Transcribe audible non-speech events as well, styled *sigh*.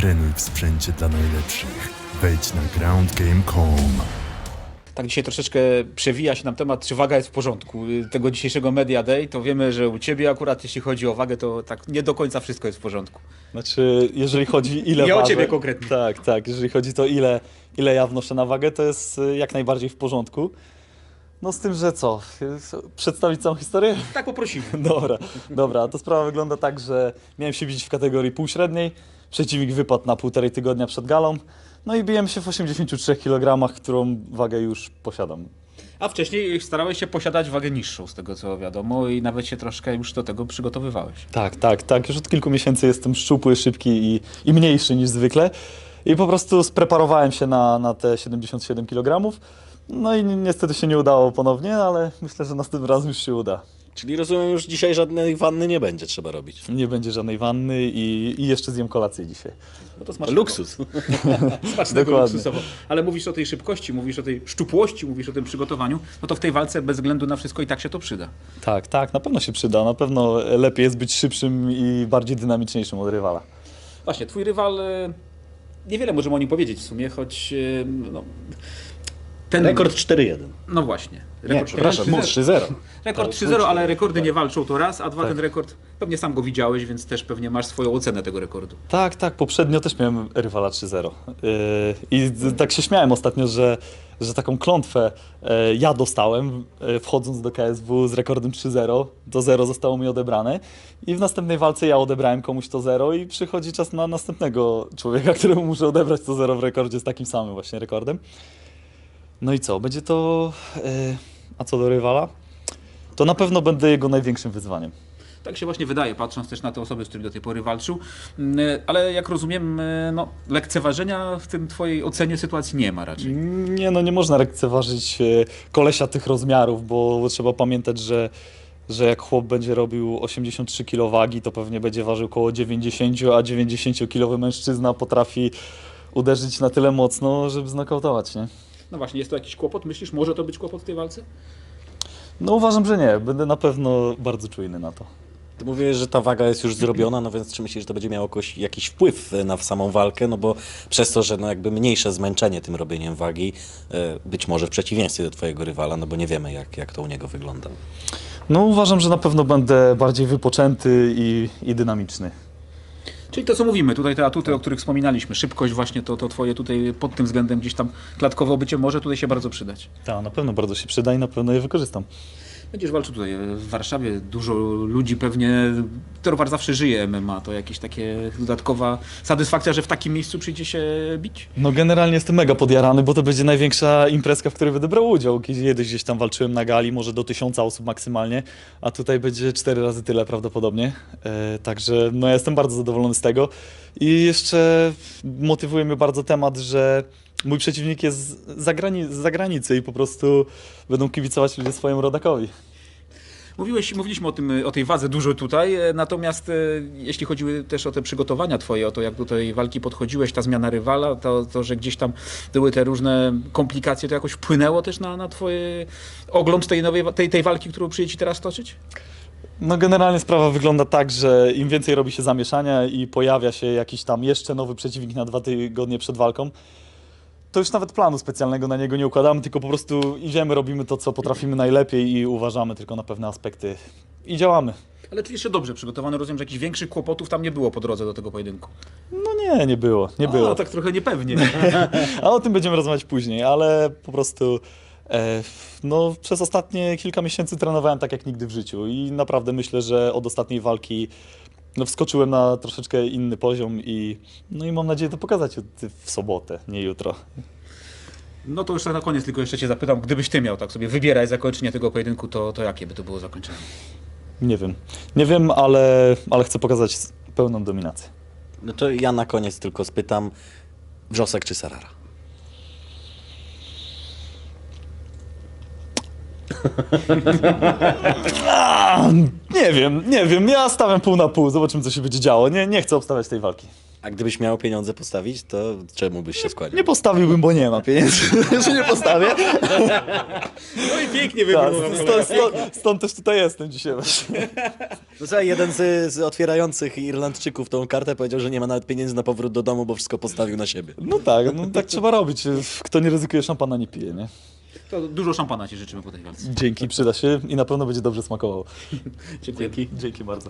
Trenuj w sprzęcie dla najlepszych. Wejdź na groundgame.com. Tak dzisiaj troszeczkę przewija się nam temat, czy waga jest w porządku. Tego dzisiejszego Media Day, to wiemy, że u Ciebie akurat, jeśli chodzi o wagę, to tak nie do końca wszystko jest w porządku. Znaczy, jeżeli chodzi ile *laughs* Nie o ciebie konkretnie. Tak, tak. Jeżeli chodzi to ile, ile ja wnoszę na wagę, to jest y, jak najbardziej w porządku. No z tym, że co? Przedstawić całą historię? Tak poprosimy. *laughs* Dobra, dobra. To sprawa wygląda tak, że miałem się bić w kategorii półśredniej. Przeciwnik wypadł na półtorej tygodnia przed galą. No i biłem się w 83 kg, którą wagę już posiadam. A wcześniej starałeś się posiadać wagę niższą, z tego co wiadomo, i nawet się troszkę już do tego przygotowywałeś. Tak, tak, tak. Już od kilku miesięcy jestem szczupły, szybki i, i mniejszy niż zwykle. I po prostu spreparowałem się na, na te 77 kg. No i ni- niestety się nie udało ponownie, ale myślę, że następnym razem już się uda. Czyli rozumiem, już dzisiaj żadnej wanny nie będzie trzeba robić. Nie będzie żadnej wanny i, i jeszcze zjem kolację dzisiaj. No to smacznego. Luksus. *laughs* Smacznego Dokładnie. luksusowo. Ale mówisz o tej szybkości, mówisz o tej szczupłości, mówisz o tym przygotowaniu, no to w tej walce bez względu na wszystko i tak się to przyda. Tak, tak, na pewno się przyda. Na pewno lepiej jest być szybszym i bardziej dynamiczniejszym od rywala. Właśnie, twój rywal, e, niewiele możemy o nim powiedzieć w sumie, choć e, no, ten Rekord 4-1. No właśnie. Nie, Rekord przepraszam, 3-0. 3-0. Rekord 3-0, ale rekordy nie walczą to raz, a dwa ten rekord pewnie sam go widziałeś, więc też pewnie masz swoją ocenę tego rekordu. Tak, tak, poprzednio też miałem rywala 3-0. Yy, I tak się śmiałem ostatnio, że, że taką klątwę e, ja dostałem, e, wchodząc do KSW z rekordem 3-0. To 0 zostało mi odebrane. I w następnej walce ja odebrałem komuś to 0 i przychodzi czas na następnego człowieka, któremu muszę odebrać to 0 w rekordzie z takim samym właśnie rekordem. No i co, będzie to... e, a co do rywala? To na pewno będę jego największym wyzwaniem. Tak się właśnie wydaje, patrząc też na te osoby, z którymi do tej pory walczył. Mm, Ale jak rozumiem, e, no, lekceważenia w tym twojej ocenie sytuacji nie ma raczej. Nie, no nie można lekceważyć e, kolesia tych rozmiarów, bo trzeba pamiętać, że, że jak chłop będzie robił 83 kg wagi, to pewnie będzie ważył około 90, a 90-kilowy mężczyzna potrafi uderzyć na tyle mocno, żeby znokautować, nie? No właśnie, jest to jakiś kłopot? Myślisz, może to być kłopot w tej walce? No uważam, że nie. Będę na pewno bardzo czujny na to. Ty mówisz, że ta waga jest już zrobiona, no więc czy myślisz, że to będzie miało jakoś, jakiś wpływ na samą walkę? No bo przez to, że no jakby mniejsze zmęczenie tym robieniem wagi, e, być może w przeciwieństwie do twojego rywala, no bo nie wiemy jak, jak to u niego wygląda. No uważam, że na pewno będę bardziej wypoczęty i, i dynamiczny. Czyli to, co mówimy, tutaj te atuty, o których wspominaliśmy, szybkość właśnie, to, to twoje tutaj pod tym względem gdzieś tam klatkowe obycie może tutaj się bardzo przydać. Tak, na pewno bardzo się przyda i na pewno je wykorzystam. Będziesz walczył tutaj w Warszawie, dużo ludzi pewnie, Torwar zawsze żyje MMA, to jakieś takie dodatkowa satysfakcja, że w takim miejscu przyjdzie się bić? No generalnie jestem mega podjarany, bo to będzie największa imprezka, w której będę brał udział. Kiedyś gdzieś tam walczyłem na gali, może do tysiąca osób maksymalnie, a tutaj będzie cztery razy tyle prawdopodobnie. E, także no ja jestem bardzo zadowolony z tego. I jeszcze motywuje mnie bardzo temat, że mój przeciwnik jest z zagrani- z zagranicy i po prostu będą kibicować ludzie swojemu rodakowi. Mówiłeś, mówiliśmy o, tym, o tej wadze dużo tutaj, e, natomiast e, jeśli chodziły też o te przygotowania twoje, o to jak do tej walki podchodziłeś, ta zmiana rywala, to, to że gdzieś tam były te różne komplikacje, to jakoś wpłynęło też na, na twoje ogląd tej, nowej, tej, tej walki, którą przyjdzie ci teraz toczyć? No generalnie sprawa wygląda tak, że im więcej robi się zamieszania i pojawia się jakiś tam jeszcze nowy przeciwnik na dwa tygodnie przed walką, to już nawet planu specjalnego na niego nie układamy, tylko po prostu idziemy, robimy to, co potrafimy najlepiej i uważamy tylko na pewne aspekty i działamy. Ale czy jeszcze dobrze przygotowany, rozumiem, że jakichś większych kłopotów tam nie było po drodze do tego pojedynku. No nie, nie było, nie A, było. tak trochę niepewnie. *laughs* A o tym będziemy rozmawiać później, ale po prostu e, no, przez ostatnie kilka miesięcy trenowałem tak jak nigdy w życiu i naprawdę myślę, że od ostatniej walki no, wskoczyłem na troszeczkę inny poziom i, no i mam nadzieję to pokazać w sobotę, nie jutro. No to już tak na koniec tylko jeszcze cię zapytam, gdybyś ty miał tak sobie wybierać zakończenie tego pojedynku, to, to jakie by to było zakończenie? Nie wiem, nie wiem, ale, ale chcę pokazać pełną dominację. No to ja na koniec tylko spytam, Wrzosek czy Sarara? *laughs* A, nie wiem, nie wiem, ja stawiam pół na pół, zobaczymy co się będzie działo, nie, nie chcę obstawiać tej walki. A gdybyś miał pieniądze postawić, to czemu byś się skłaniał? Nie postawiłbym, bo nie ma pieniędzy, *laughs* że nie postawię. No i pięknie Tak, stąd, stąd, stąd też tutaj jestem dzisiaj właśnie. No słuchaj, jeden z, z otwierających Irlandczyków tą kartę powiedział, że nie ma nawet pieniędzy na powrót do domu, bo wszystko postawił na siebie. No tak, no tak trzeba robić. Kto nie ryzykuje szampana, nie pije, nie? To dużo szampana ci życzymy po tej walce. Dzięki, przyda się i na pewno będzie dobrze smakowało. *laughs* Dziękuję. Dzięki bardzo.